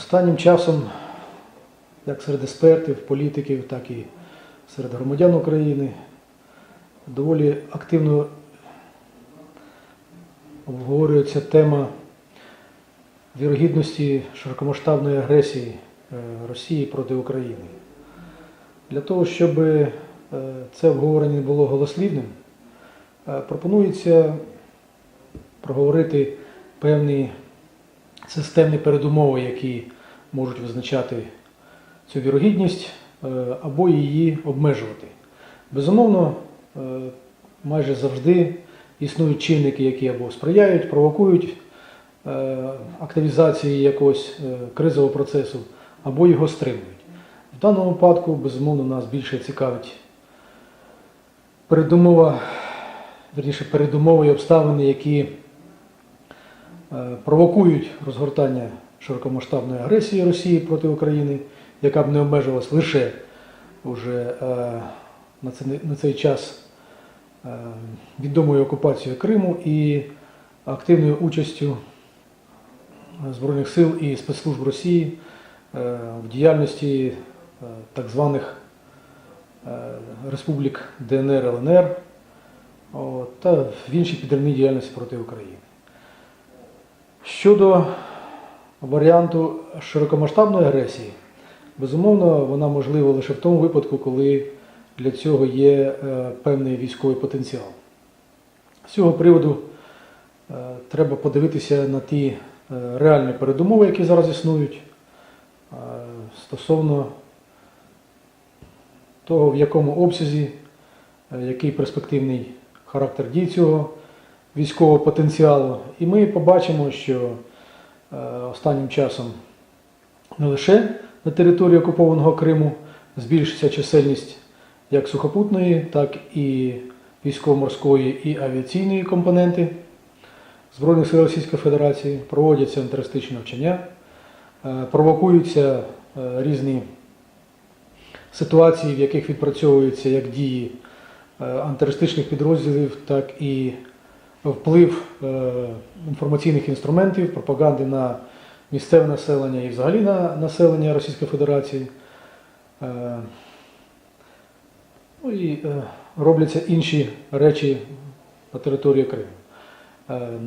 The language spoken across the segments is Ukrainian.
Останнім часом, як серед експертів, політиків, так і серед громадян України, доволі активно обговорюється тема вірогідності широкомасштабної агресії е, Росії проти України. Для того, щоб е, це обговорення було голослівним, е, пропонується проговорити певні системні передумови, які можуть визначати цю вірогідність е, або її обмежувати. Безумовно, е, майже завжди існують чинники, які або сприяють, провокують е, активізації якогось кризового процесу, або його стримують. В даному випадку, безумовно, нас більше цікавить передумова, верніше, передумови і обставини, які провокують розгортання широкомасштабної агресії Росії проти України, яка б не обмежувалась лише уже е, на цей, час е, відомою окупацією Криму і активною участю Збройних сил і спецслужб Росії е, в діяльності е, так званих е, республік ДНР, ЛНР та в іншій підривній діяльності проти України. Щодо варіанту широкомасштабної агресії, безумовно, вона можлива лише в тому випадку, коли для цього є е, певний військовий потенціал. З цього приводу е, треба подивитися на ті е, реальні передумови, які зараз існують, стосовно того, в якому обсязі, який перспективний характер дій цього військового потенціалу. І ми побачимо, що е, останнім часом не лише на території окупованого Криму збільшиться чисельність як сухопутної, так і військово-морської і авіаційної компоненти Збройних сил Російської Федерації, проводяться антитерористичні навчання, е, провокуються е, різні ситуації, в яких відпрацьовуються як дії антитерористичних підрозділів, так і вплив е, інформаційних інструментів, пропаганди на місцеве населення і взагалі на населення Російської Федерації. Е, Ну і е, робляться інші речі на території Криму.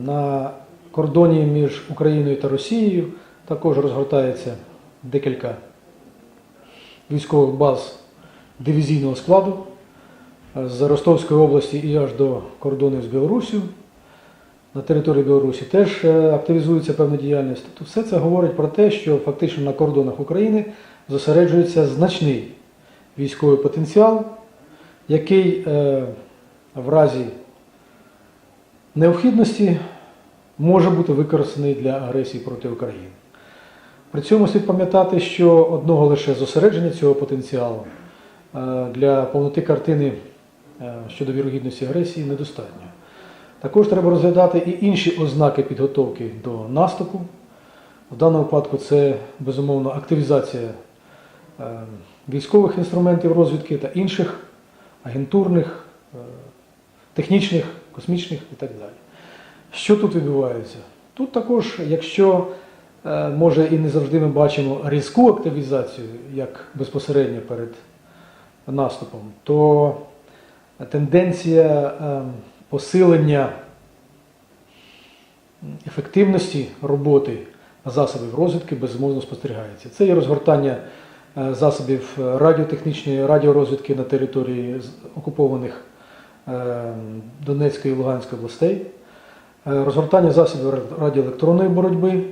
На кордоні між Україною та Росією також розгортається декілька військових баз дивізійного складу з Ростовської області і аж до кордонів з Білоруссю. На території Білорусі теж е, активізується певна діяльність. Тобто все це говорить про те, що фактично на кордонах України зосереджується значний військовий потенціал, який е, в разі необхідності може бути використаний для агресії проти України. При цьому слід пам'ятати, що одного лише зосередження цього потенціалу е, для повноти картини щодо вірогідності агресії недостатньо. Також треба розглядати і інші ознаки підготовки до наступу. В даному випадку це безумовно активізація е, військових інструментів розвідки та інших агентурних, е, технічних, космічних і так далі. Що тут відбувається? Тут також, якщо е, може і не завжди ми бачимо різку активізацію, як безпосередньо перед наступом, то тенденція е, посилення ефективності роботи засобів розвідки безумовно спостерігається. Це є розгортання е, засобів радіотехнічної радіорозвідки на території окупованих е, Донецької і Луганської областей, е, розгортання засобів радіоелектронної боротьби,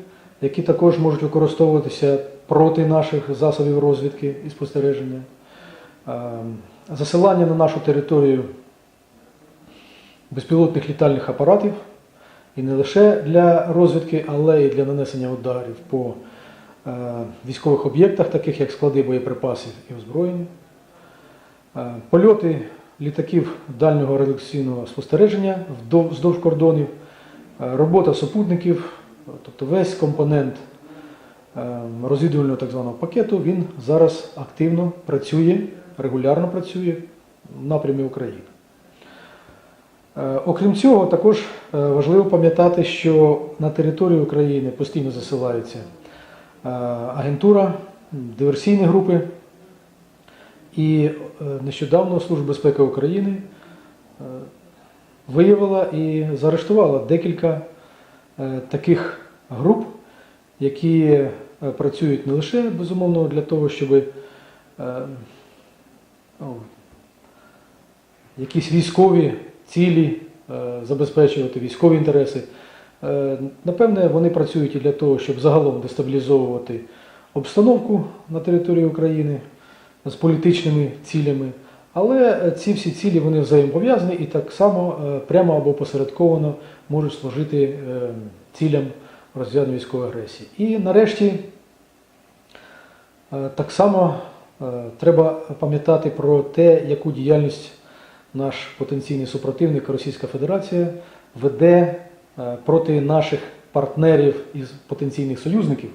які також можуть використовуватися проти наших засобів розвідки і спостереження, е, засилання на нашу територію безпілотних літальних апаратів, і не лише для розвідки, але й для нанесення ударів по е, військових об'єктах, таких як склади боєприпасів і озброєння, Е, польоти літаків дальнього радіаційного спостереження вздовж кордонів, е, робота супутників, тобто весь компонент розвідувального так званого пакету, він зараз активно працює, регулярно працює в напрямі України. Е, Окрім цього, також е, важливо пам'ятати, що на територію України постійно засилаються агентура, диверсійні групи. І е, нещодавно Служба безпеки України е, виявила і заарештувала декілька е, таких груп, які е, працюють не лише безумовно для того, щоб е, ну, якісь військові цілі е, забезпечувати, військові інтереси. Е, Напевне, вони працюють і для того, щоб загалом дестабілізовувати обстановку на території України з політичними цілями. Але е, ці всі цілі вони взаємопов'язані і так само прямо або посередковано можуть служити цілям розв'язання військової агресії. І нарешті так само треба пам'ятати про те, яку діяльність наш потенційний супротивник Російська Федерація веде е, проти наших партнерів із потенційних союзників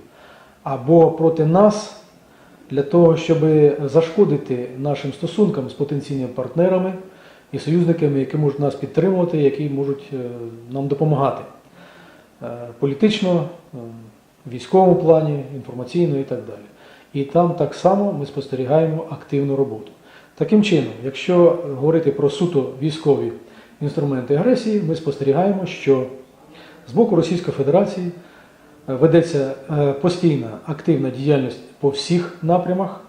або проти нас для того, щоб зашкодити нашим стосункам з потенційними партнерами і союзниками, які можуть нас підтримувати, які можуть е, нам допомагати Е, політично, військовому плані, інформаційно і так далі. І там так само ми спостерігаємо активну роботу. Таким чином, якщо говорити про суто військові інструменти агресії, ми спостерігаємо, що з боку Російської Федерації е, ведеться е, постійна активна діяльність по всіх напрямах,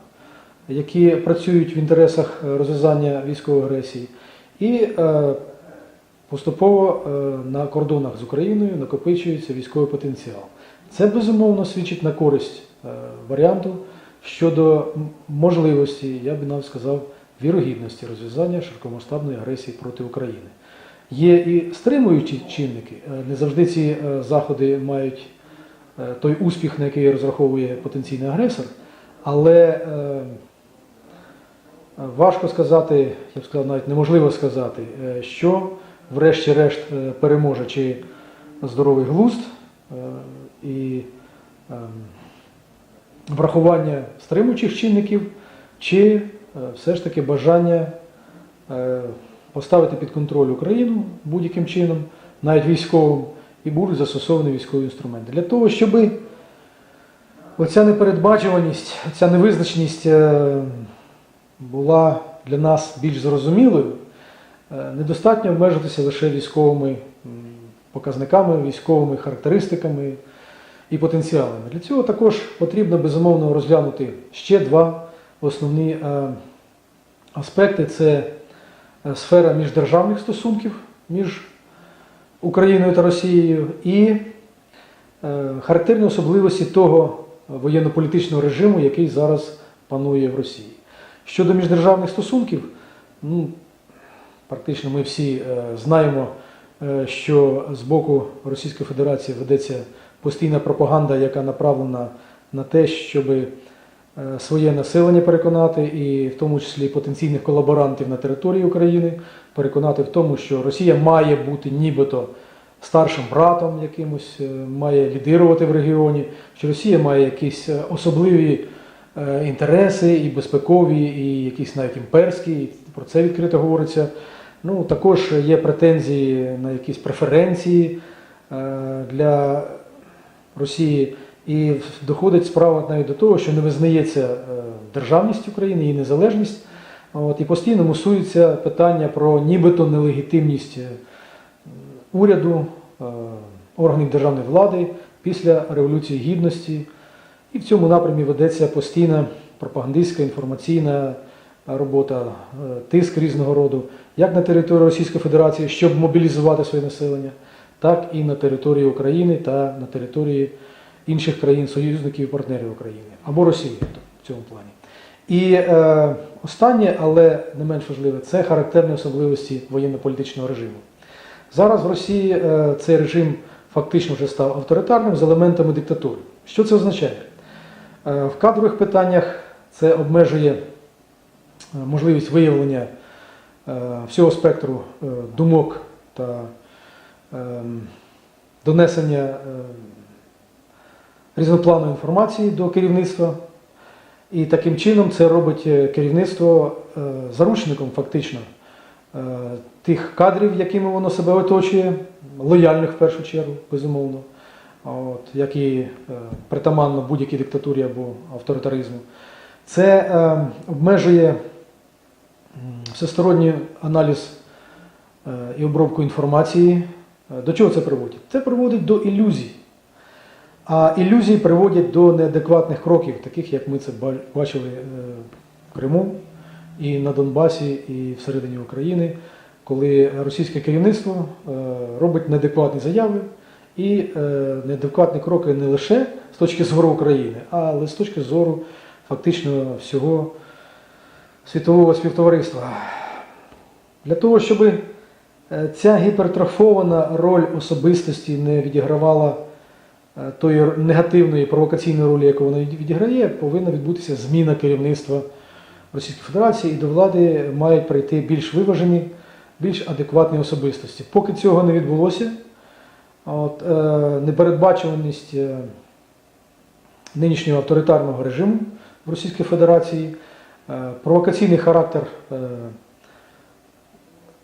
які працюють в інтересах е, розв'язання військової агресії, і поступово на кордонах з Україною накопичується військовий потенціал. Це безумовно свідчить на користь варіанту щодо можливості, я би навіть сказав, вірогідності розв'язання широкомасштабної агресії проти України. Є і стримуючі чинники. Е, Не завжди ці е, заходи мають е, той успіх, на який розраховує потенційний агресор, але важко сказати, я б сказав, навіть неможливо сказати, що врешті-решт переможе чи здоровий глузд і е, врахування стримуючих чинників, чи все ж таки бажання е, поставити під контроль Україну будь-яким чином, навіть військовим, і будуть застосовані військові інструменти. Для того, щоб оця непередбачуваність, ця невизначеність е, була для нас більш зрозумілою, е, недостатньо обмежитися лише військовими показниками, військовими характеристиками і потенціалами. Для цього також потрібно безумовно розглянути ще два основні е, аспекти: це е, сфера міждержавних стосунків між Україною та Росією і е, характерні особливості того воєнно-політичного режиму, який зараз панує в Росії. Щодо міждержавних стосунків, ну, практично ми всі знаємо, що з боку Російської Федерації ведеться постійна пропаганда, яка направлена на те, щоб е, своє населення переконати, і в тому числі потенційних колаборантів на території України, переконати в тому, що Росія має бути нібито старшим братом якимось, е, має лідирувати в регіоні, що Росія має якісь е, особливі е, інтереси і безпекові, і якісь навіть імперські, і про це відкрито говориться. Ну, також є претензії на якісь преференції е, для Росії. І доходить справа навіть до того, що не визнається е, державність України, її незалежність. От, і постійно мусується питання про нібито нелегітимність е, уряду, е, органів державної влади після Революції Гідності. І в цьому напрямі ведеться постійна пропагандистська інформаційна робота, тиск різного роду, як на території Російської Федерації, щоб мобілізувати своє населення, так і на території України та на території інших країн, союзників і партнерів України або Росії в цьому плані. І е, останнє, але не менш важливе, це характерні особливості воєнно-політичного режиму. Зараз в Росії е, цей режим фактично вже став авторитарним з елементами диктатури. Що це означає? Е, в кадрових питаннях це обмежує е, можливість виявлення е, всього спектру е, думок та е, донесення е, різнопланової інформації до керівництва. І таким чином це робить е, керівництво е, заручником фактично е, тих кадрів, якими воно себе оточує, лояльних в першу чергу, безумовно. от, як і е, притаманно будь-якій диктатурі або авторитаризму. Це е, обмежує всесторонній аналіз і обробку інформації. До чого це приводить? Це приводить до ілюзій. А ілюзії приводять до неадекватних кроків, таких як ми це бачили е, в Криму, і на Донбасі, і всередині України, коли російське керівництво е, робить неадекватні заяви і е, неадекватні кроки не лише з точки зору України, але з точки зору фактично всього світового співтовариства. Для того, щоб ця гіпертрофована роль особистості не відігравала тої негативної провокаційної ролі, яку вона відіграє, повинна відбутися зміна керівництва Російської Федерації, і до влади мають прийти більш виважені, більш адекватні особистості. Поки цього не відбулося, от, е, непередбачуваність е, нинішнього авторитарного режиму в Російській Федерації, е, провокаційний характер, е,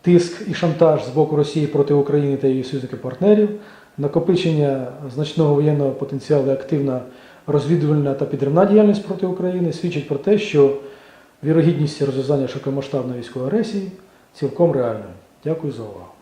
тиск і шантаж з боку Росії проти України та її союзників-партнерів, накопичення значного воєнного потенціалу, і активна розвідувальна та підривна діяльність проти України свідчить про те, що вірогідність розв'язання широкомасштабної військової агресії цілком реальна. Дякую за увагу.